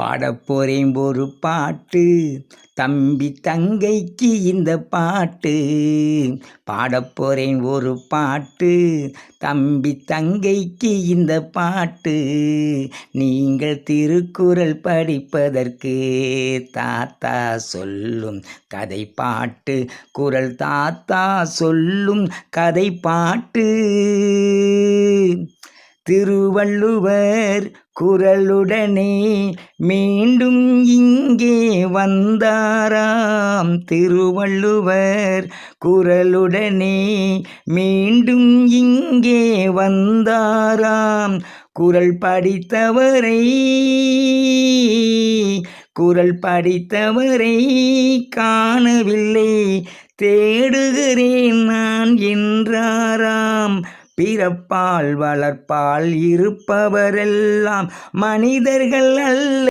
பாடப்போறேன் ஒரு பாட்டு. தம்பி தங்கைக்கு இந்த பாட்டு. பாடப்போறேன் ஒரு பாட்டு. தம்பி தங்கைக்கு இந்த பாட்டு. நீங்கள் திருக்குறள் படிப்பதற்கு தாத்தா சொல்லும் கதை பாட்டு குரல் தாத்தா சொல்லும் கதை பாட்டு திருவள்ளுவர் குரலுடனே மீண்டும் இங்கே வந்தாராம் திருவள்ளுவர். குரலுடனே மீண்டும் இங்கே வந்தாராம் குரல் படித்தவரை. குரல் படித்தவரை காணவில்லை. தேடுகிறேன் நான் என்றாராம் பிறப்பால் வளர்ப்பால் இருப்பவரெல்லாம் மனிதர்கள் அல்ல.